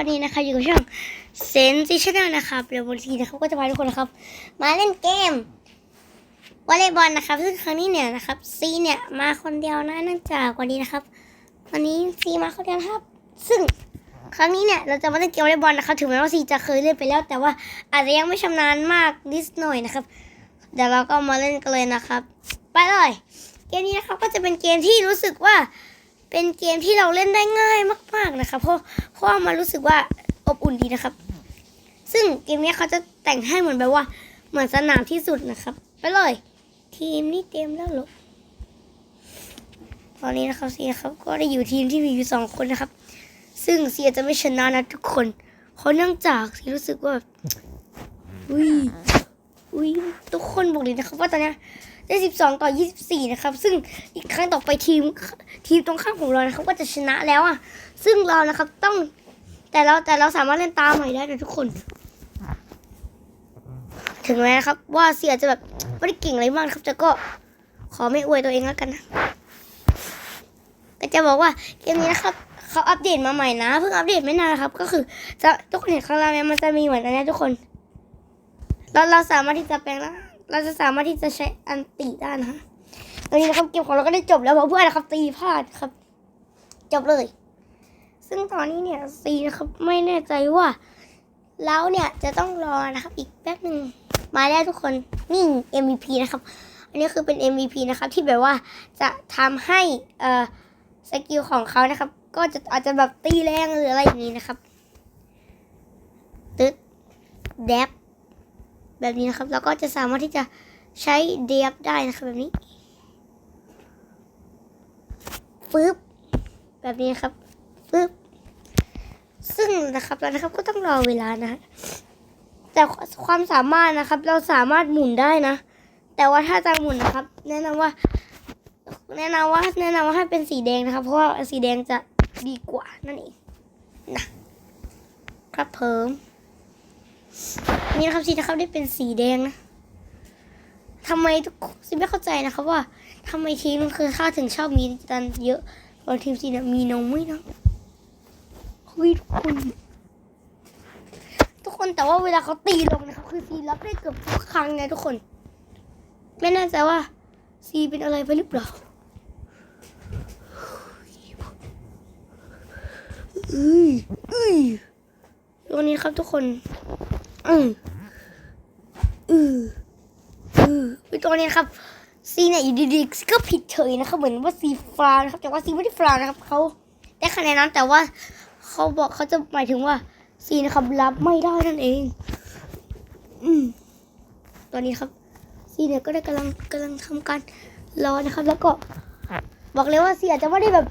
วันนี้นะคะอยู่กับช่องเซนซิชแนลนะครับเดี๋ยววันทีนะครับก็จะพาทุกคนนะครับ มาเล่นเกมวอลเลย์บอลนะครับ ซึ่งครั้งนี้เนี่ยนะครับซีเนี่ยมาคนเดียวนะเนื่องจากวันนี้นะครับ วันนี้ซีมาคนเดียวครับ ซึ่งครั้งนี้เนี่ยเราจะมาเล่นเกมวอลเลย์บอลนะครับถึงแม้ว่าซีจะเคยเล่นไปแล้ว แต่ว่าอาจจะยังไม่ชำนาญมากนิดหน่อยนะครับเดี๋ยวเราก็มาเล่นกันเลยนะครับ ไปเลย เกมนี้นะครับก็จะเป็นเกมที่รู้สึกว่า เป็นเกมที่เราเล่นได้ง่ายมาก ๆนะครับเพราะเพราะว่ามันรู้สึกว่าอบอุ่นดีนะครับ ซึ่งเกมนี้เขาจะแต่งให้เหมือนแบบว่า เหมือนสนามที่สุดนะครับ ไปเลย ทีมนี้เต็มแล้วหรอตอนนี้นะครับเสียครับก็ได้อยู่ทีมที่มีอยู่สองคนนะครับ ซึ่งเสียจะไม่ชนะนะทุกคนเพราะเนื่องจากเสียรู้สึกว่าอุ้ยอุ้ยทุกคนบอกเลยนะครับว่าตอนนี้ ได้สิบสองต่อยี่สิบสี่นะครับ ซึ่งอีกครั้งต่อไปทีมทีมตรงข้ามของเรานะครับ ก็จะชนะแล้วอะ ซึ่งเรานะครับต้องแต่เราแต่เราสามารถเล่นตามใหม่ได้นะทุกคน ถึงแม้นะครับ ว่าเสียจะแบบไม่ได้เก่งอะไรมากครับแต่ก็ขอไม่อวยตัวเองแล้วกันนะก็จะบอกว่าเกมนี้นะครับเขาอัปเดตมาใหม่นะเพิ่งอัปเดตไม่นานครับ ก็คือจะทุกคนเห็นข้างล่างไหมมันจะมีเหมือนอันนี้ทุกคนเราเราสามารถที่จะแปลงร่าง เราจะสามารถที่จะใช้อันติได้นะฮะตอนนี้นะครับเกมของเราก็ได้จบแล้วเพราะเพื่อนนะครับ ตีพลาดครับ จบเลย ซึ่งตอนนี้เนี่ยซีนะครับไม่แน่ใจว่าแล้วเนี่ยจะต้องรอนะครับ อีกแป๊บหนึ่งมาแล้ทุกคนนี่ MVP นะครับ อันนี้คือเป็น MVP นะครับที่แบบว่าจะทำให้เอ่อสกิลของเขานะครับ ก็จะอาจจะแบบตีแรงหรืออะไรอย่างนี้นะครับตึ๊ดแดบ แบบนี้นะครับ แล้วก็จะสามารถที่จะใช้เดบได้นะครับแบบนี้ฟึบแบบนี้ครับฟึบซึ่งนะครับแล้วนะครับก็ต้องรอเวลานะแต่ความสามารถนะครับ เราสามารถหมุนได้นะ แต่ว่าถ้าจะหมุนนะครับ แนะนำว่า แนะนำว่า แนะนำว่าให้เป็นสีแดงนะครับ เพราะว่าสีแดงจะดีกว่านั่นเองนะครับเพิ่ม นี่นะครับสีนะครับได้เป็นสีแดงนะทำไมทุกซิไม่เข้าใจนะครับว่าทำไมทีมคือค่าถึงชอบมีกันเยอะตอนทีมซีเนี่ยมีน้อยนะเฮ้ยทุกคน ทุกคนแต่ว่าเวลาเขาตีลงนะครับ คือซีรับได้เกือบทุกครั้งนะทุกคน ไม่แน่ใจว่าซีเป็นอะไรไปหรือเปล่าเอ้ยเอ้ยตัวนี้ครับทุกคน อืออืออือไอตัวนี้นะครับซีเนี่ยอยู่ดีๆก็ผิดเฉยนะครับเหมือนว่าซีฟลาวนะครับแต่ว่าซีไม่ได้ฟลาวนะครับเขาได้คะแนนนั้นแต่ว่าเขาบอกเขาจะหมายถึงว่าซีนะครับรับไม่ได้นั่นเอง อืมตอนนี้ครับซีเนี่ยก็ได้กำลังกำลังทำการรอนะครับ แล้วก็บอกเลยว่าซีอาจจะไม่ได้แบบ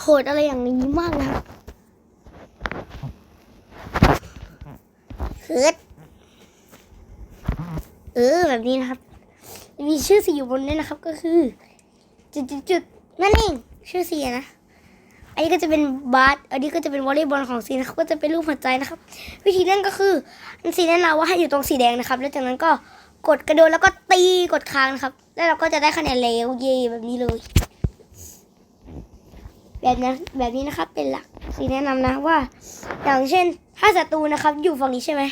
โหดอะไรอย่างนี้มากนะครับ เคิร์ดเออแบบนี้นะครับ มีชื่อสีอยู่บนนี้นะครับ ก็คือ จุดจุดจุดๆนั่นเองชื่อสีอะนะอันนี้ก็จะเป็นบาสอันนี้ก็จะเป็นวอลเลย์บอลของสีนะครับ ก็จะเป็นรูปหัวใจนะครับ วิธีเล่นก็คืออันสีแนะนำว่าให้อยู่ตรงสีแดงนะครับ แล้วจากนั้นก็กดกระโดดแล้วก็ตีกดค้างนะครับ แล้วเราก็จะได้คะแนนเร็วเย่แบบนี้เลย แบบนั้นแบบนี้นะครับเป็นหลักสีแนะนำนะว่า อย่างเช่น ถ้าศัตรูนะครับ อยู่ฝั่งนี้ใช่ไหม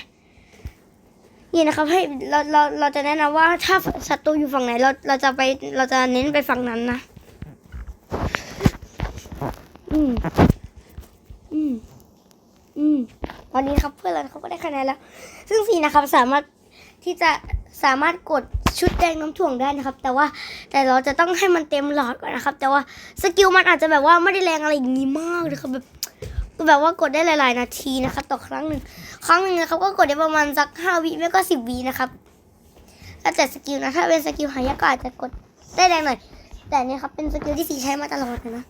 นี่นะครับให้เราเราเราจะแนะนำว่าถ้าศัตรูอยู่ฝั่งไหน เราเราจะไปเราจะเน้นไปฝั่งนั้นนะ อืมอืมอืมตอนนี้ครับเพื่อนเราเขาก็ได้คะแนนแล้ว ซึ่งสีนะครับสามารถที่จะ สามารถกดชุดแดงน้ำถ่วงได้นะครับ แต่ว่าแต่เราจะต้องให้มันเต็มหลอดก่อนนะครับ แต่ว่าสกิลมันอาจจะแบบว่าไม่ได้แรงอะไรอย่างนี้มากเลยครับแบบแบบว่ากดได้หลาย ๆ นาทีนะครับต่อครั้งหนึ่งครั้งหนึ่งนะครับก็กดได้ประมาณสักห้าวิไม่ก็สิบวินะครับแล้วแต่สกิลนะถ้าเป็นสกิลหายากก็อาจจะกดได้แรงหน่อยแต่เนี่ยครับเป็นสกิลที่สีใช้มาตลอดนะ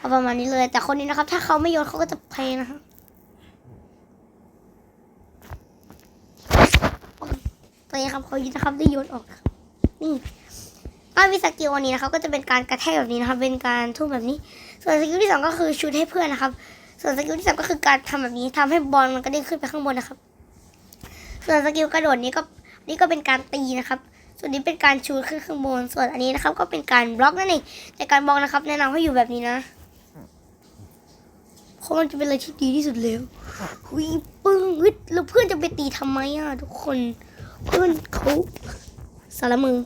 ก็ประมาณนี้เลย แต่คนนี้นะครับ ถ้าเขาไม่โยนเขาก็จะเพลนะครับ ตอนนี้ครับเขายึดนะครับได้โยนออกนี่ถ้ามีสกิลอันนี้นะครับก็จะเป็นการกระแทกแบบนี้นะครับ เป็นการทุ่มแบบนี้ ส่วนสกิลที่สองก็คือชูดให้เพื่อนนะครับ ส่วนสกิลที่สามก็คือการทำแบบนี้ทำให้บอลมันกระเด้งขึ้นไปข้างบนนะครับ ส่วนสกิลกระโดดนี้ก็นี่ก็เป็นการตีนะครับ ส่วนนี้เป็นการชูขึ้นข้างบน ส่วนอันนี้นะครับ ก็เป็นการบล็อกนั่นเองแต่การบล็อกนะครับ แนะนำให้อยู่แบบนี้นะเพราะมันจะเป็นอะไรที่ดีที่สุดแล้วหุยปึ้งเฮ้ยแล้วเพื่อนจะไปตีทำไมอะทุกคน เพื่อนเขาสารมือ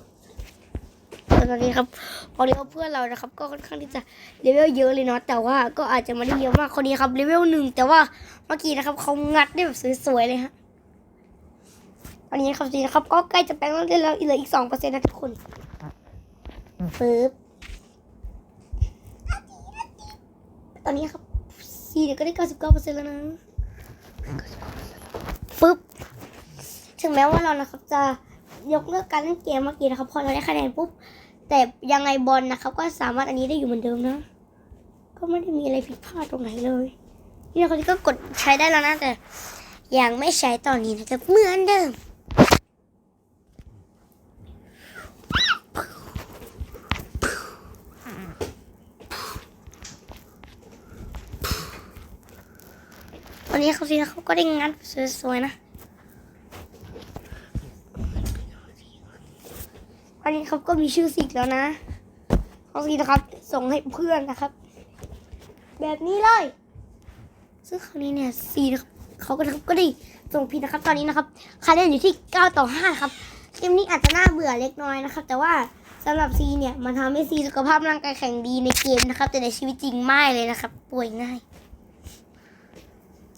แต่ตอนนี้ครับพอเรียวเพื่อนเรานะครับ ก็ค่อนข้างที่จะเลเวลเยอะเลยเนาะแต่ว่าก็อาจจะไม่ได้เยอะมากคนนี้ครับเลเวลหนึ่งแต่ว่าเมื่อกี้นะครับเขางัดได้แบบสวยๆเลยฮะตอนนี้ครับสีนะครับ ก็ใกล้จะแปลงร่างได้แล้วเหลืออีกสองเปอร์เซ็นต์นะทุกคนปึ๊บตอนนี้ครับซีเนี่ยก็ได้เก้าสิบเก้าเปอร์เซ็นต์แล้วนะ ถึงแม้ว่าเรานะครับจะยกเลิกการเล่นเกมเมื่อกี้นะครับพอเราได้คะแนนปุ๊บแต่ยังไงบอลนะครับ ก็สามารถอันนี้ได้อยู่เหมือนเดิมนะ ก็ไม่ได้มีอะไรผิดพลาดตรงไหนเลย นี่เราก็กดใช้ได้แล้วนะแต่ยังไม่ใช้ตอนนี้นะครับเหมือนเดิมตอนนี้เขาสิเขาก็ได้งัดสวยๆนะ อันนี้เขาก็มีชื่อสิกแล้วนะเขาสินะครับ ส่งให้เพื่อนนะครับ แบบนี้เลย ซึ่งคราวนี้เนี่ยซีนะครับเขาก็นะครับก็ได้ส่งผิดนะครับ ตอนนี้นะครับคะแนนอยู่ที่ 9 ต่อ 5 ครับเกมนี้อาจจะน่าเบื่อเล็กน้อยนะครับ แต่ว่าสำหรับซีเนี่ยมันทำให้ซีสุขภาพร่างกายแข็งดีในเกมนะครับ แต่ในชีวิตจริงไม่เลยนะครับ ป่วยง่าย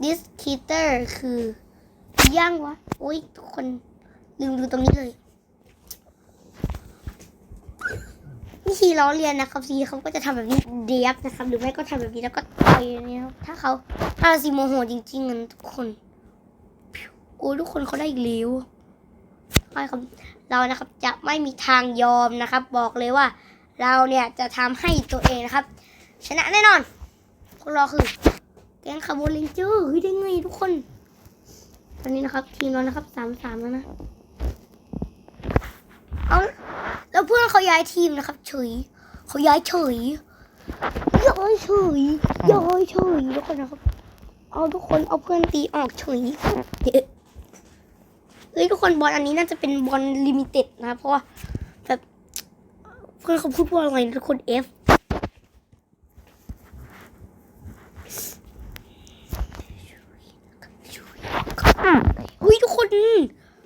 this kitter คือย่างวะ โอ้ยทุกคนลืมดูตรงนี้เลย วิธีล้อเลียนนะครับซีเขาก็จะทำแบบนี้เดียบนะครับ หรือไม่ก็ทำแบบนี้แล้วก็ต่อยอย่างนี้ครับถ้าเขาถ้าซีโมโหจริงๆนะทุกคนโอ้ทุกคนเขาได้อีกเร็วใช่ครับเรานะครับจะไม่มีทางยอมนะครับ บอกเลยว่า เราเนี่ยจะทำให้ตัวเองนะครับ ชนะแน่นอนพวกเราคือแก๊งคาร์โบเลนเจอร์เฮ้ยได้ไงทุกคน ตอนนี้นะครับ ทีมเรานะครับสามสามแล้วนะเอา แล้วเพื่อนเขาย้ายทีมนะครับเฉยเขาย้ายเฉยย้ายเฉยย้ายเฉยทุกคนนะครับ เอาทุกคนเอาเพื่อนตีออกเฉยเฮ้ยทุกคนบอลอันนี้น่าจะเป็นบอลลิมิเต็ดนะ เพราะว่าแบบเพื่อนเขาพูดว่าอะไรทุกคน F อุ้ยทุกคน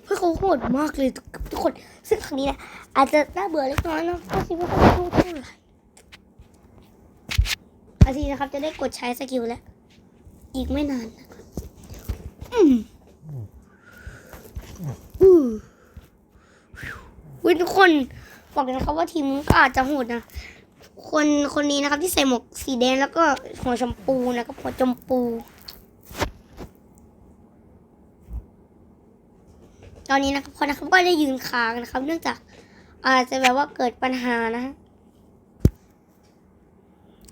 เพื่อนเขาโหดมากเลยทุกคนซึ่งครั้งนี้นี่ย อาจจะน่าเบื่อเล็กน้อยเนาะก็คิดว่าไม่พูดเท่าไหร่อาทีนะครับจะได้กดใช้สกิลแล้ว อีกไม่นานนะครับอืมอืออุ้ยทุกคนบอกเลยนะครับว่าทีมก็อาจจะโหดนะ คนคนนี้นะครับที่ใส่หมวกสีแดงแล้วก็หัวชมพูนะครับหัวชมพู ตอนนี้นะครับคนนะครับก็ได้ยืนค้างนะครับ เนื่องจาก อาจจะแบบว่าเกิดปัญหานะ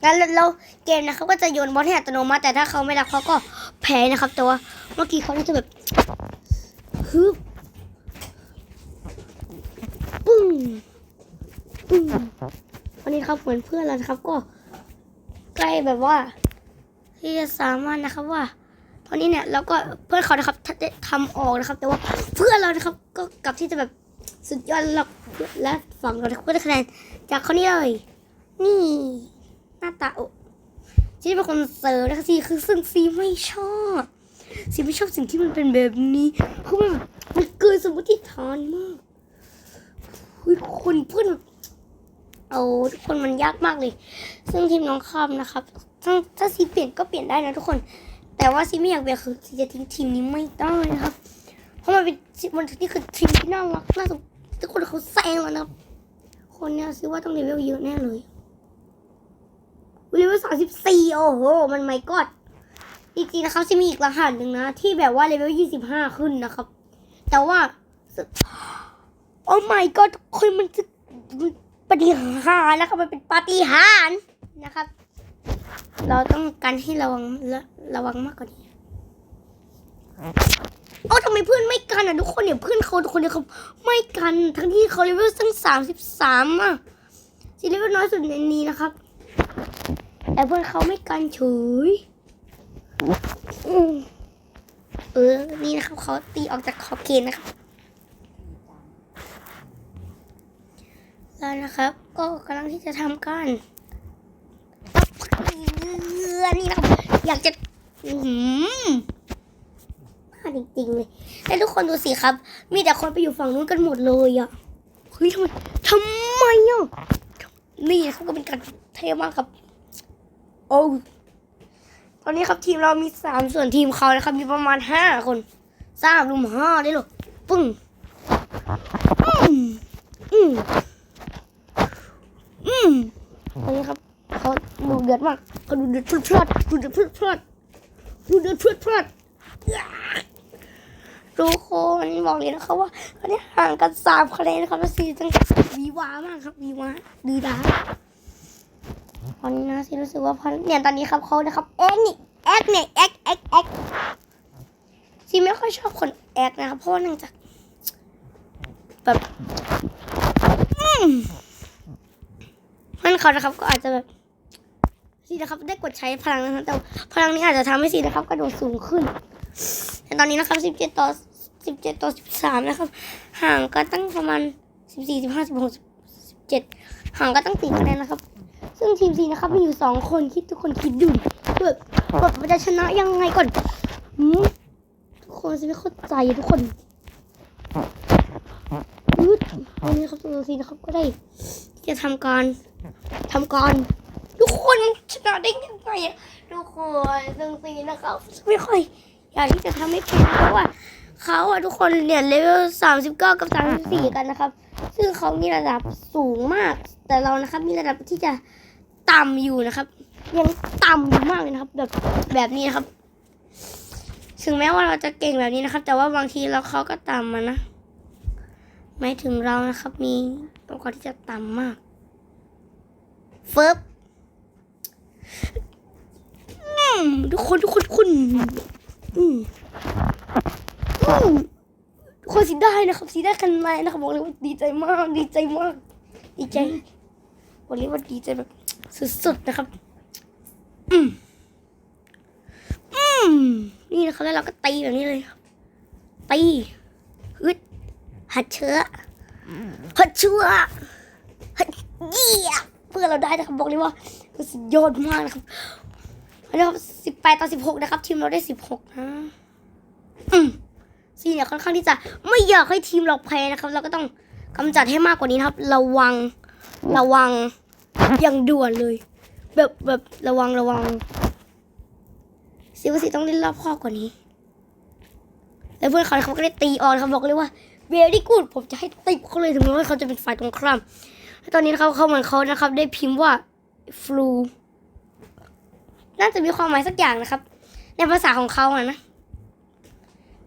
แล้วแล้วเกมนะครับก็จะโยนบอลให้อัตโนมัติแต่ถ้าเขาไม่รับเขาก็แพ้นะครับแต่ว่าเมื่อกี้เขาน่าจะแบบฮึบปึ้งปึ้งวันนี้ครับเหมือนเพื่อนเรานะครับก็ใกล้แบบว่า ที่จะสามารถนะครับว่า ตอนนี้เนี่ยเราก็เพื่อนเขานะครับได้ทำออกนะครับ แต่ว่าเพื่อนเรานะครับ ก็กลับที่จะแบบสุดยอดแล้ว และฝั่งเราก็ได้คะแนนจากคนนี้เลย นี่ หน้าตาโอ้ที่เป็นคนเสิร์ฟนะคะซีคือซึ่งซีไม่ชอบซีไม่ชอบสิ่งที่มันเป็นแบบนี้คือมันมันเกินสมมติฐานมากเฮ้ยคนเพื่อนเอาทุกคนมันยากมากเลย ซึ่งทีมน้องคำนะครับถ้าถ้าซีเปลี่ยนก็เปลี่ยนได้นะทุกคน แต่ว่าซีไม่อยากเปลี่ยนคือซีจะทิ้งทีมนี้ไม่ได้นะครับ เพราะมันเป็นมันนี่คือทีมที่น่ารักน่าสง ทุกคนเขาแซงแล้วนะคนเนี้ยซีว่าต้องเลเวลเยอะแน่เลยเลเวลสามสิบสี่โอ้โห มันไม่กอดจริงๆนะครับซีมีอีกรหัสหนึ่งนะ ที่แบบว่าเลเวลยี่สิบห้าขึ้นนะครับ แต่ว่าโอ้ my god คนมันจะปฏิหารนะครับมันเป็นปฏิหารนะครับ เราต้องกันให้ระวังระระวังมากกว่านี้ โอ้ทำไมเพื่อนไม่กันอะทุกคนเนี่ยเพื่อนเขาทุกคนเนี่ยเขาไม่กันทั้งที่เขาเลเวลตั้งสามสิบสามอะซีเลเวลน้อยสุดในนี้นะครับแต่เพื่อนเขาไม่กันเฉยเออ นี่นะครับเขาตีออกจากขอบเขตนะครับแล้วนะครับ ก็กำลังที่จะทำการเออนี่นะครับอยากจะ อื้อ หือพลาดจริงๆเลยแต่ทุกคนดูสิครับ มีแต่คนไปอยู่ฝั่งนู้นกันหมดเลยอะเฮ้ยทำไมทำไมอะนี่นะครับก็เป็นการเท่มากครับ โอ้ตอนนี้ครับทีมเรามีสามส่วนทีมเขานะครับ มีประมาณห้าคนสามรุมห้าได้หรอปึ้งอืมอืมอืมตอนนี้ครับเขาดูเดือดมากเขาดูเดือดพลุดพลาดดูเดือดพลุดพลาดดูเดือดพลุดพลาด ทุกคนบอกเลยนะครับว่าตอนนี้ห่างกันสามคะแนนนะครับแล้วซีตั้งวีวามากครับวีวาดื้อดาตอนนี้นะซีรู้สึกว่าพอเนี่ยตอนนี้ครับเขานะครับแอกนี่แอกเนี่ยแอกแอกแอกซีไม่ค่อยชอบคนแอกนะครับเพราะว่าเนื่องจากแบบมันเขานะครับก็อาจจะแบบซีนะครับได้กดใช้พลังนะครับแต่พลังนี้อาจจะทำให้ซีนะครับกระโดดสูงขึ้นแต่ตอนนี้นะครับสิบเจ็ดต่อ สิบเจ็ดต่อสิบสามนะครับ ห่างกันตั้งประมาณสิบสี่สิบห้าสิบหกสิบเจ็ดห่างกันตั้งสี่คะแนนนะครับ ซึ่งทีมซีนะครับมีอยู่สองคนคิดทุกคนคิดดูดิแบบแบบจะชนะยังไงก่อนทุกคนซีไม่เข้าใจทุกคนยืดวันนี้ครับทีมซีนะครับก็ได้ จะทำการทำการทุกคนชนะได้ยังไงทุกคนซึ่งซีนะครับไม่ค่อยอยากที่จะทำให้แพ้เพราะว่า เขาอะทุกคนเนี่ยเลเวลสามสิบเก้ากับสามสิบสี่กันนะครับ ซึ่งเขามีระดับสูงมาก แต่เรานะครับมีระดับที่จะต่ำอยู่นะครับ ยังต่ำอยู่มากเลยนะครับ แบบแบบนี้นะครับ ถึงแม้ว่าเราจะเก่งแบบนี้นะครับ แต่ว่าบางทีเราเขาก็ต่ำมานะหมายถึงเรานะครับ มีตัวกที่จะต่ำมากเฟิร์บอืมทุกคนทุกคนทุกคนอืม คนสีได้นะครับ สีได้คะแนนนะครับบอกเลยว่าดีใจมาก ดีใจมาก ดีใจวันนี้ว่าดีใจแบบสุดๆนะครับ อืมอืมนี่นะครับแล้วเราก็ตีแบบนี้เลยครับตีฮึดหัดเชื้อหัดเชื้อหัดเยี่ยเพื่อเราได้นะครับบอกเลยว่าสุดยอดมากนะครับนะครับสิบแปดต่อสิบหกนะครับ ทีมเราได้สิบหกนะอืม ซีเนี่ยค่อนข้างที่จะไม่อยากให้ทีมเราแพ้นะครับ เราก็ต้องกำจัดให้มากกว่านี้นะครับ ระวังระวังอย่างด่วนเลย แบบแบบระวังระวังซิวาซีต้องเล่นรอบคอบกว่านี้ แล้วเพื่อนเขาเขาก็ได้ตีออนเขาบอกเลยว่าเวรี่กูดผมจะให้ติปเขาเลยถึงแม้ว่าเขาจะเป็นฝ่ายตรงข้ามตอนนี้นะครับเขาเหมือนเขานะครับ ได้พิมพ์ว่าฟลูน่าจะมีความหมายสักอย่างนะครับ ในภาษาของเขาอะนะ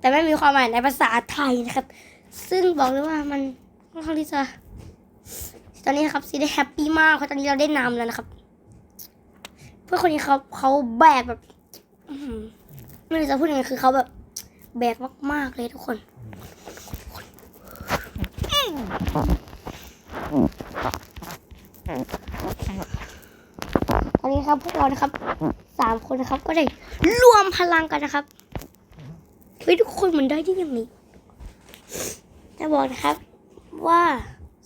แต่ไม่มีความหมายในภาษาไทยนะครับ ซึ่งบอกเลยว่ามันค่อนข้างที่จะตอนนี้นะครับซีได้แฮปปี้มากเพราะตอนนี้เราได้นำแล้วนะครับ เพื่อนคนนี้เขาเขาแบกแบบไม่รู้จะพูดยังไงคือเขาแบบแบกมากๆเลยทุกคนตอนนี้ครับพวกเรานะครับสามคนนะครับ ก็ได้รวมพลังกันนะครับ เฮ้ยทุกคนมันได้ที่ยังไงจะบอกนะครับว่า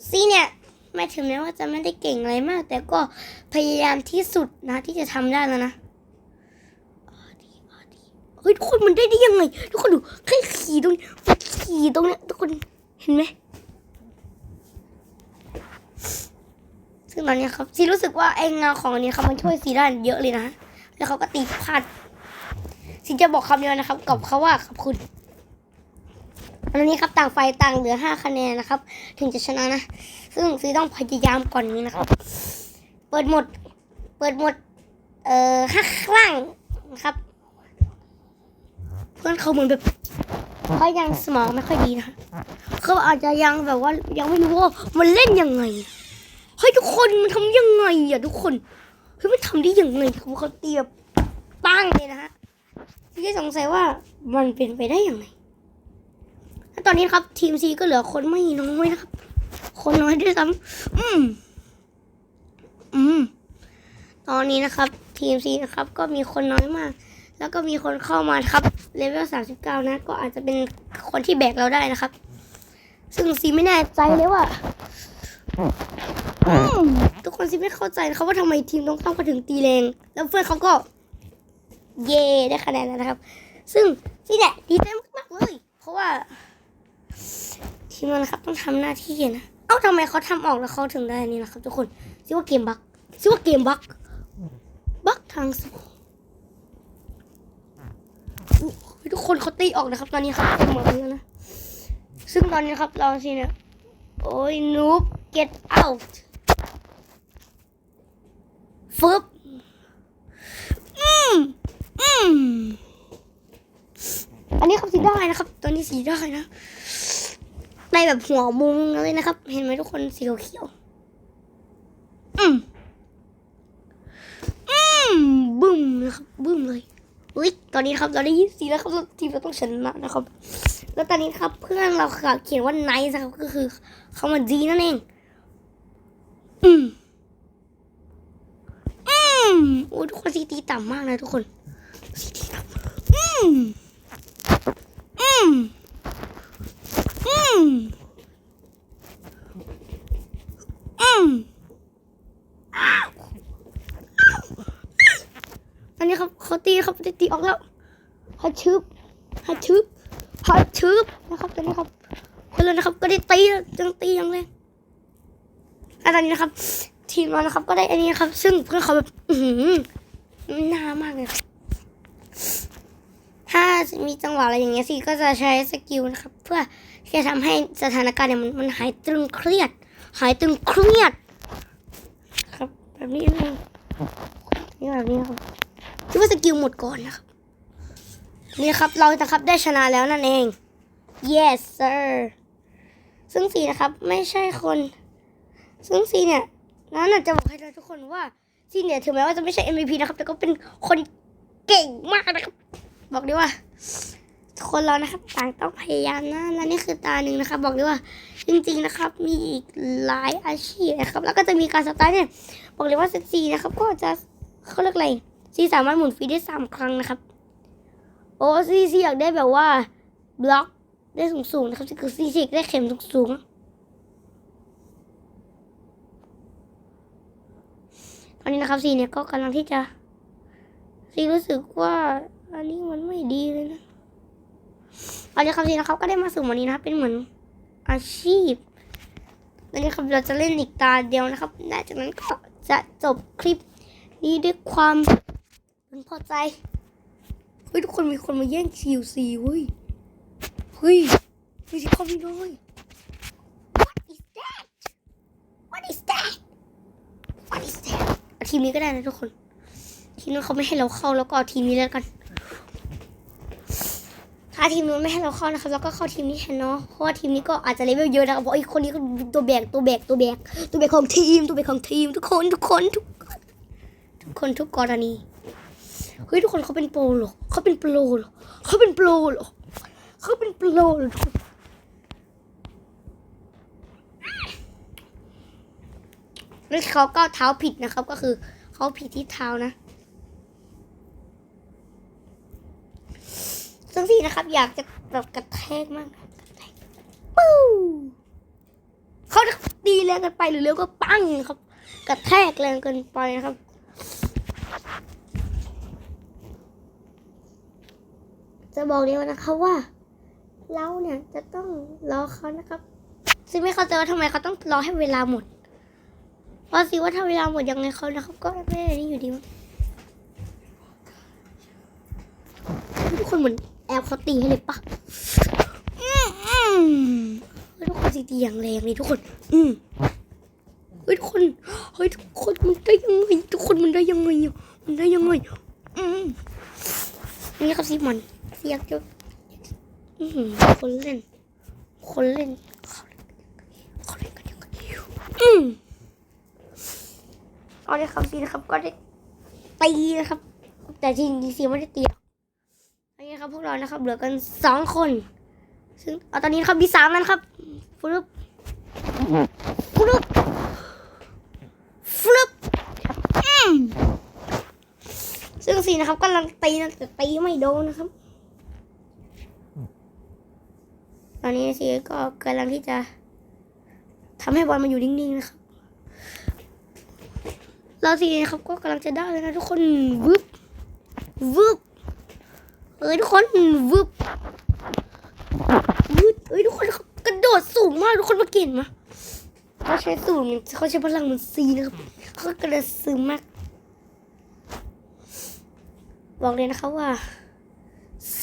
ซีเนี่ยไม่ถึงแม้ว่าจะไม่ได้เก่งอะไรมาก แต่ก็พยายามที่สุดนะ ที่จะทำได้แล้วนะเฮ้ยทุกคนมันได้ได้ยังไง ทุกคนดูแค่ขี่ตรงนี้ขี่ตรงเนี้ยทุกคนเห็นไหมซึ่งตอนเนี้ยครับซีรู้สึกว่าไอ้เงาของอันนี้ครับมันช่วยซีได้เยอะเลยนะ แล้วเขาก็ตีพลาด ซีจะบอกคำเดียวนะครับ กับเขาว่าขอบคุณตอนนี้ครับต่างฝ่ายต่างเหลือห้าคะแนนนะครับ ถึงจะชนะนะ ซึ่งซีต้องพยายามก่อนนี้นะครับ เปิดหมด เปิดหมด เอ่อห้าครั้งนะครับ เพื่อนเขาเหมือนแบบเขายังสมองไม่ค่อยดีนะเขาอาจจะยังแบบว่ายังไม่รู้ว่ามันเล่นยังไงเฮ้ยทุกคนมันทำยังไงอะทุกคนเฮ้ยมันทำได้ยังไงเขาเขาตีแบบปังเลยนะฮะ พี่สงสัยว่ามันเป็นไปได้ยังไงแล้วตอนนี้ครับ ทีมซีก็เหลือคนไม่น้อยนะครับ คนน้อยด้วยซ้ำอืม อืม ตอนนี้นะครับ ทีมซีนะครับ ก็มีคนน้อยมาก แล้วก็มีคนเข้ามาครับเลเวลสามสิบเก้านะ ก็อาจจะเป็นคนที่แบกเราได้นะครับ ซึ่งซีไม่แน่ใจเลยว่าทุกคนสิไม่เข้าใจนะครับว่าทำไมทีมต้องเข้ามาถึงตีแรง แล้วเพื่อนเขาก็ เย่ได้คะแนนแล้วนะครับ ซึ่งที่เนี่ยดีใจมากๆเลย เพราะว่าทีมเรานะครับต้องทำหน้าที่นะ เอ้าทำไมเขาทำออกแล้วเขาถึงได้นี่นะครับ ทุกคนซิว่าเกมบั๊กซิว่าเกมบั๊กบั๊กทางสมองทุกคนเขาตีออกนะครับ ตอนนี้ครับเสมอแล้วนะ ซึ่งตอนนี้ครับเราสิเนี่ยโอ้ยนูบ get out ฟึบ อันนี้ครับสีได้นะครับตอนนี้สีได้นะในแบบหัวมุมเลยนะครับ เห็นไหมทุกคนสีเขียวอืมอืมบึ้มนะครับบึ้มเลยอุ้ยตอนนี้ครับเราได้ยี่สีแล้วครับทีมเราต้องชนะนะครับ แล้วตอนนี้ครับเพื่อนเราค่ะเขียนว่าไนท์นะครับก็คือคำว่าดีนั่นเอง อืมอืมโอ้ทุกคนซีตีต่ำมากนะทุกคน อืมอืมอืมอืมอันนี้ครับเขาตีครับตีออกแล้วฮัดชึบฮัดชึบฮัดชึบนะครับตอนนี้ครับคนเลยนะครับ ก็ได้ตียังตีอย่างแรงแล้วตอนนี้นะครับ ทีมเรานะครับ ก็ได้อันนี้ครับ ซึ่งเพื่อนเขาแบบ อือหือน่ามากเลย มีจังหวะอะไรอย่างเงี้ยสิก็จะใช้สกิลนะครับ เพื่อที่จะทำให้สถานการณ์เนี่ยมันมันหายตึงเครียด หายตึงเครียด ครับ แบบนี้เองนี่แบบนี้ครับคิดว่าสกิลหมดก่อนนะครับนี่ครับเรานะครับได้ชนะแล้วนั่นเอง yes sir ซึ่งสีนะครับไม่ใช่คน ซึ่งซีเนี่ยนั้นน่ะจะบอกให้เราทุกคนว่าซีเนี่ยถึงแม้ว่าจะไม่ใช่ MVP นะครับ แต่ก็เป็นคนเก่งมากนะครับ บอกได้ว่า คนเรานะครับต่างต้องพยายามนะและนี่คือตาหนึ่งนะครับ บอกได้ว่าจริงๆนะครับ มีอีกหลายอาชีพนะครับ แล้วก็จะมีการสตาร์ทเนี่ยบอกเลยว่าซีนะครับ ก็จะเขาเรียกอะไรซีสามารถหมุนฟรีได้สามครั้งนะครับ โอ้ซีซีอยากได้แบบว่าบล็อกได้สูงๆนะครับคือซีซีอยากได้เข็มสูงๆตอนนี้นะครับซีเนี่ยก็กำลังที่จะซีรู้สึกว่า อันนี้มันไม่ดีเลยนะตอนนี้ครับซีนะครับก็ได้มาสู่วันนี้นะครับเป็นเหมือนอาชีพตอนนี้ครับเราจะเล่นอีกตาเดียวนะครับหลังจากนั้นก็จะจบคลิปนี้ด้วยความพึงพอใจเฮ้ยทุกคนมีคนมาแย่งคิวซีเว้ยเฮ้ยมีสิเข้าไม่ได้ What is that What is that What is that เอาทีมนี้ก็ได้นะทุกคน ทีมนู้นเขาไม่ให้เราเข้าแล้วก็ทีมนี้แล้วกัน ถ้าทีมนู้นไม่ให้เราเข้านะครับแล้วก็เข้าทีมนี้แทนเนาะเพราะว่าทีมนี้ก็อาจจะเลเวลเยอะนะครับเพราะไอ้คนนี้ก็ตัวแบกตัวแบกตัวแบกตัวแบกของทีมตัวแบกของทีม ทุกคนทุกคนทุกคนทุกคนทุกกรณีเฮ้ยทุกคนเขาเป็นโปรหรอเขาเป็นโปรหรอเขาเป็นโปรหรอเขาเป็นโปรหรอนแล้วเขาก็เท้าผิดนะครับ ก็คือเขาผิดที่เท้านะ ซึ่งพี่นะครับ อยากจะแบบกระแทกมากกระแทกปู้เขาตีแรงกันไปหรือเร็วก็ปังครับ กระแทกแรงเกินไปนะครับจะบอกเดียวนะครับว่า เราเนี่ยจะต้องรอเขานะครับซึ่งไม่เข้าใจว่าทำไมเขาต้องรอให้เวลาหมดเพราะสิว่าถ้าเวลาหมดยังไงเขานะครับ ก็ไม่ได้อยู่ดีมั้งทุกคนเหมือน แอบเขาตีให้เลยปะอืมอืมเฮ้ยทุกคนสิตีอย่างแรงเลยทุกคน อืมเฮ้ยทุกคน เฮ้ยทุกคนมันได้ยังไงทุกคนมันได้ยังไงอะมันได้ยังไง อืมนี่ครับสิมันเสียกจะอือหือคนเล่น คนเล่นเขาเล่นกันยังไงอืมเอาเลยครับซีนะครับก็ได้ตีนะครับ แต่จริงจริงซีไม่ได้ตีหรอกอั นนี้ครับพวกเรานะครับเหลือกันสองคน ซึ่งเอาตอนนี้นะครับมีสามแล้วนะครับฟลุปฟลุปฟลุปอืมซึ่งซีนะครับกำลังตีนะแต่ตีไม่โดนนะครับ ตอนนี้ซีก็กำลังที่จะทำให้บอลมาอยู่นิ่งๆนะครับเราสินะครับก็กำลังจะได้แล้วนะทุกคนวึบวึบ เอ้ยทุกคนวึบวึบเอ้ยทุกคนกระโดดสูงมากทุกคนมาเก่งมาเขาใช้สูงเขาใช้พลังเหมือนซีนะครับเขากระโดดสูงมาก บอกเลยนะคะว่า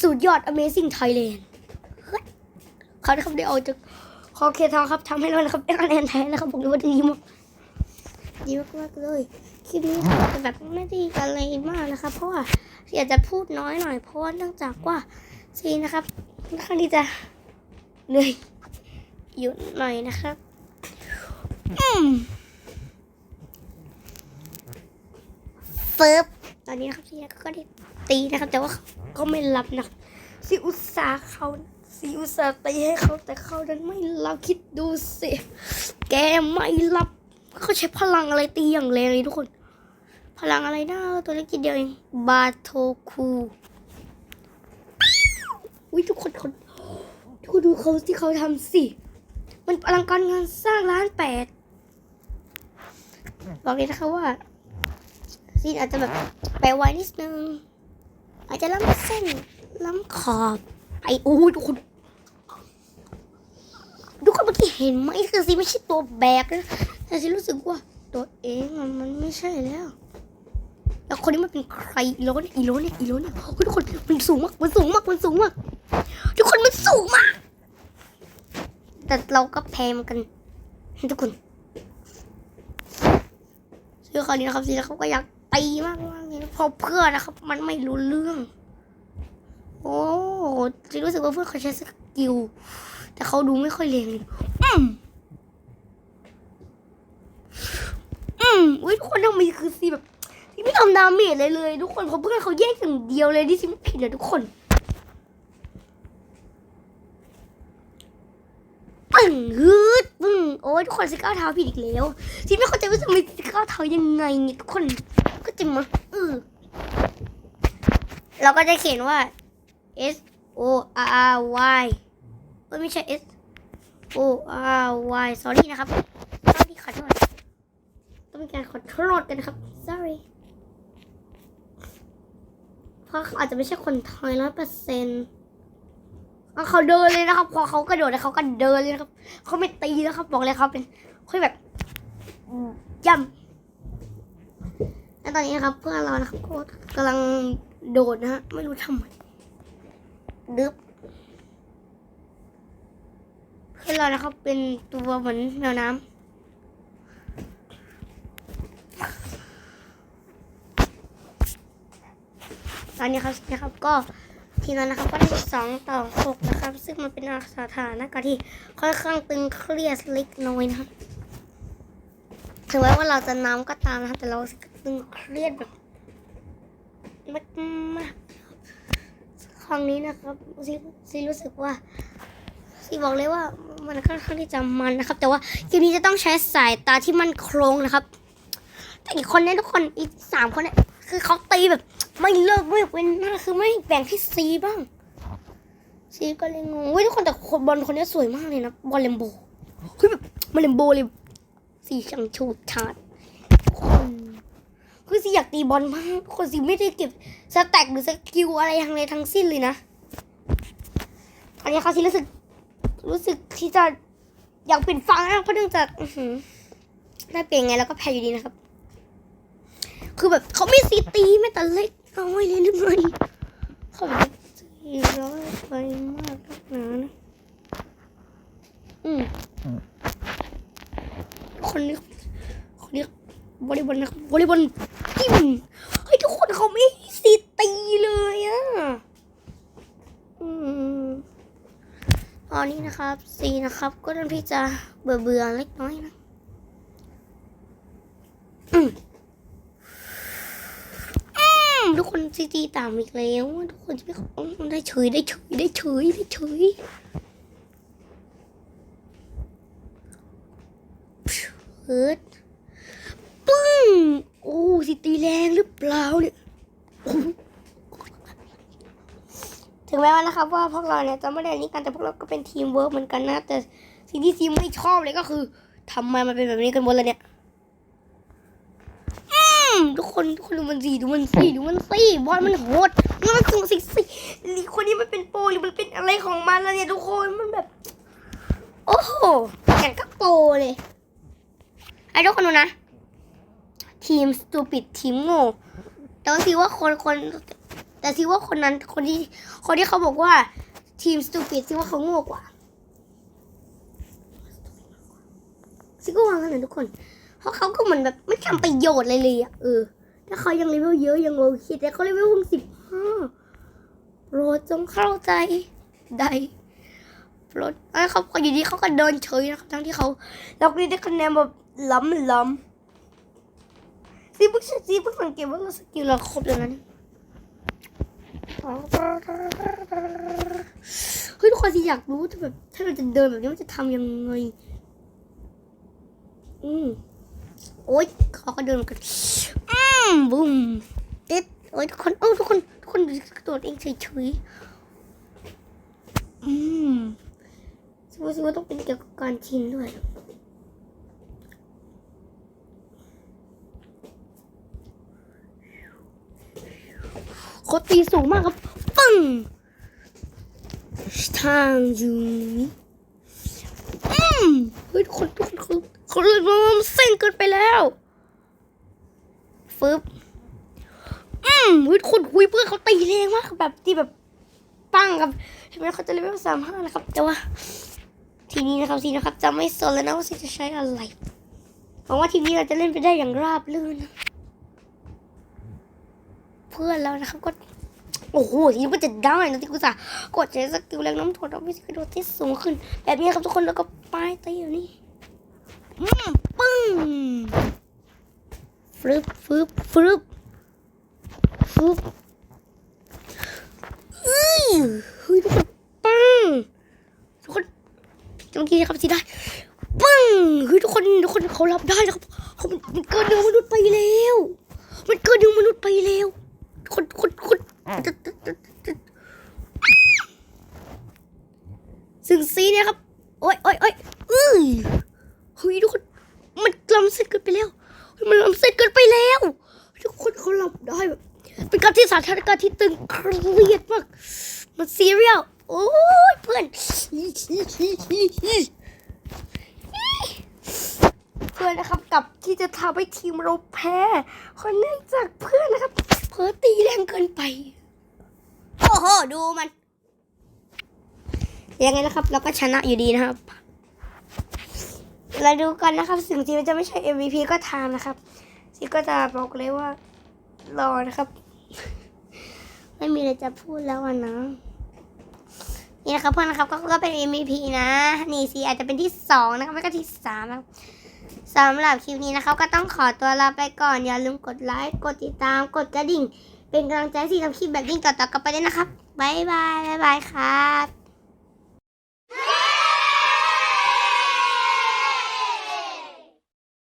สุดยอด Amazing Thailand เขาได้คำได้ออกจากคอเคทองครับทำให้เรานะครับได้คะแนนแทนนะครับผมรู้ว่าดีมาก ดีมากๆเลย คลิปนี้อาจจะแบบไม่ได้อะไรมากนะครับเพราะว่าอยากจะพูดน้อยหน่อยเพราะว่าเนื่องจากว่าซีนะครับค่อนข้างที่จะเหนื่อยอยู่หน่อยนะครับอืมเฟิร์บตอนนี้นะครับซีก็ได้ตีนะครับ แต่ว่าเขาก็ไม่รับนะครับซีอุตสาห์เขาซีอุตสาห์ตีให้เขาแต่เขาดันไม่รับคิดดูสิแกไม่รับ เขาใช้พลังอะไรตีอย่างแรงเลยทุกคน พลังอะไรนะตัวเล็กนิดเดียวเองบาโทคูอุ้ยทุกคนคนทุกคนดูเขาที่เขาทำสิ มันอลังการงานสร้างล้านแปดบอกเลยนะคะว่าซีนอาจจะแบบแปไวนิดนึง อาจจะล้ำเส้นล้ำขอบไอ้โอ้ยทุกคนทุกคนเมื่อกี้เห็นไหมคือซีไม่ใช่ตัวแบกนะ แต่ฉันรู้สึกว่าตัวเองมันไม่ใช่แล้ว แล้วคนนี้มันเป็นใครอีโรเนี่ยอีโรเนี่ยอีโรเนี่ยโอ้ทุกคนมันสูงมากมันสูงมากมันสูงมากทุกคนมันสูงมาก แต่เราก็แพ้มันกันทุกคนซื้อคราวนี้นะครับซีแล้วเขาก็อยากตีมากมากเลยพราะเพื่อนนะครับ มันไม่รู้เรื่อง โอ้จีรู้สึกว่าเพื่อนเขาใช้สกิลแต่เขาดูไม่ค่อยเรียงเลยอืม อืมอุ้ยทุกคนทำไมคือซีแบบซีไม่ทำดาเมจเลยเลย ทุกคนเพราะเพื่อนเขาแยกอย่างเดียวเลยที่ซีผิดเลยทุกคนปึ้งฮึดปึ้งโอ้ยทุกคนซีก้าวเท้าผิดอีกแล้วซีไม่เข้าใจว่าทำไมซีก้าวเท้ายังไงเนี่ยทุกคนก็จริงมั้ยเออเราก็จะเขียนว่า S O R Y เอ้ยไม่ใช่ S O R Y sorry นะครับ sorry ขอโทษ ต้องมีการขอโทษกันครับ sorry เพราะเขาอาจจะไม่ใช่คนไทยร้อยเปอร์เซ็นต์เขาเดินเลยนะครับ พอเขากระโดดแล้วเขาก็เดินเลยนะครับ เขาไม่ตีนะครับบอกเลยเขาเป็นเขาแบบย่ำและตอนนี้นะครับ เพื่อนเรานะครับก็กำลังโดดนะฮะไม่รู้ทำไมดึบเพื่อนเรานะครับเป็นตัวเหมือนแมวน้ำ ตอนนี้ครับนะครับก็ทีนั้นนะครับก็ได้สองต่อหกนะครับ ซึ่งมันเป็นสถานการที่ค่อนข้างตึงเครียดเล็กน้อยนะครับถึงแม้ว่าเราจะน้ำก็ตามนะครับแต่เราตึงเครียดแบบมากมากๆครั้งนี้นะครับซีซีรู้สึกว่าซีบอกเลยว่ามันค่อนข้างที่จะมันนะครับ แต่ว่าเกมนี้จะต้องใช้สายตาที่มันโครงนะครับ แต่อีกคนเนี้ทุกคนอีกสามคนเนี่ยคือเขาตีแบบ ไม่เลิกไม่เว้นหน้าคือไม่แบ่งที่ซีบ้าง ซีก็เลยงงเว้ยทุกคนแต่คนบอลคนนี้สวยมากเลยนะบอลเลมโบคือแบบมันเลมโบเลยสีช่างชูดชาดคนคือซีอยากตีบอลมากคนซีไม่ได้เก็บสแต็กหรือสกิลอะไรทางใดทั้งสิ้นเลยนะตอนนี้เขาซีรู้สึก รู้สึกที่จะอยากเปลี่ยนฟังนะเพราะเนื่องจากอื้อหือได้เปลี่ยนไงแล้วก็แพ้อยู่ดีนะครับ คือแบบเขาไม่ซีตีไม่แต่เล็กน้อยเลยหรือไงเขาแบบสี่ร้อยไปมากนักหนานะอืมคนนี้คนนี้บริบอลนะบริบอลจิ้มเฮ้ยทุกคนเขาไม่ซีตีเลยอะอืมตอนนี้นะครับซีนะครับ ก็เริ่มที่จะเบื่อเบื่อเล็กน้อยนะอืม อืม ทุกคนซีจีตามอีกแล้ว ทุกคนจะไม่ขาได้เฉยได้เฉยได้เฉยได้เฉยเฮิร์ตปึ้งโอ้สิตีแรงหรือเปล่าเนี่ยถึงแม้ว่านะครับว่าพวกเราเนี่ยจะไม่ได้อันนี้กันแต่พวกเราก็เป็นทีมเวิร์กเหมือนกันนะ แต่สิ่งที่ซีไม่ชอบเลยก็คือทำไมมันเป็นแบบนี้กันหมดเลยเนี่ย ทุกคนทุกคนดูมันสีดูมันสีดูมันสีบอลมันโหดมันสูงสิสิลีคนนี้มันเป็นโปรหรือมันเป็นอะไรของมันแล้วเนี่ยทุกคนมันแบบ โอ้โหแข่งกับโปรเลยไอ้ทุกคนดูนะ ทีมสตูปิดทีมโง่แต่ว่าสิว่าคนคนแต่สิว่าคนนั้นคนที่คนที่เขาบอกว่าทีมสตูปิดสิว่าเขาโง่กว่าสิก็วางกันนะทุกคน เพราะเขาก็เหมือนแบบไม่ทำประโยชน์เลยเลยอะเออถ้าเขายังเลเวลเยอะยังโอเคแต่เขาเลเวลเพิ่งสิบห้าโปรดจงเข้าใจได้โปรดไอ้เขาออยู่ดีเขาก็เดินเฉยนะครับทั้งที่เขาเราก็ได้คะแนนแบบล้ำล้ำซีเพิ่งซีเพิ่งสังเกตว่าเราสกิลเราครบแล้วนะเฮ้ยทุกคนที่อยากรู้ถ้าแบบถ้าเราจะเดินแบบนี้มันจะทำยังไงอืม โอ๊ยเขาก็เดินมากันอืมบุ้มติดโอ๊ยทุกคนเออทุกคนทุกคนกระโดดเองเฉยๆอืมสมมติว่าต้องเป็นเกี่ยวกับการชินด้วยเขาตีสูงมากครับปึ้งทางอยู่นี้อืมเฮ้ยทุกคนทุกคนเขาเขาเลยมันเส้นเกินไปแล้วฟึบอืมเฮ้ยทุกคนคุยเพื่อนเขาตีแรงมากแบบตีแบบปังครับเห็นไหมเขาจะเลเวลสามห้านะครับ แต่ว่า ทีนี้นะครับทีนะครับจะไม่สนแล้วนะว่าจะใช้อะไรหวังว่าทีนี้เราจะเล่นไปได้อย่างราบรื่นนะเพื่อนเรานะครับก็โอ้โหทีนี้มันจะได้นะที่กูจะกดใช้สกิลแรงน้ำถ่วงทำให้สกิลโดดที่สูงขึ้น แบบนี้ครับทุกคนแล้วก็ป้ายตีอยู่นี่ ปึ้งฟึบฟึบฟึบฟึบเอ้ยเฮ้ยทุกคนปังทุกคนเมื่อกี้นะครับที่ได้ปึ้งเฮ้ยทุกคนทุกคนเขารับได้นะครับเขามันมันเกินเดือมนุษย์ไปแล้ว มันเกินเดือมนุษย์ไปแล้วคนคนคนซึ่งซีเนี่ยครับ โอ้ยโอ้ยโอ้ยเอ้ย เฮ้ยทุกคนมันล้ำเส้นเกินไปแล้ว มันล้ำเส้นเกินไปแล้ว ทุกคนเขารับได้แบบเป็นการที่สถานการณ์ที่ตึงเครียดมาก มันซีเรียลโอ้ยเพื่อนเพื่อนนะครับกับที่จะทำให้ทีมเราแพ้เพราะเนื่องจากเพื่อนนะครับเผลอตีแรงเกินไป โอ้โห ดูมัน ยังไงนะครับ เราก็ชนะอยู่ดีนะครับ เราดูกันนะครับ สิ่งที่มันจะไม่ใช่ MVP ก็ทามนะครับซิก็จะบอกเลยว่ารอนะครับ ไม่มีอะไรจะพูดแล้วอะนะ นี่นะครับเพื่อนนะครับก็ก็เป็น MVP นะ นี่สิอาจจะเป็นที่สองนะครับไม่ก็ที่สามนะครับสำหรับคลิปนี้นะครับ ก็ต้องขอตัวลาไปก่อน อย่าลืมกดไลค์กดติดตามกดกระดิ่ง เป็นกำลังใจให้ที่ทำคลิปแบบยิ่งต่อๆกันไปด้วยนะครับบ๊ายบายบ๊ายบายครับ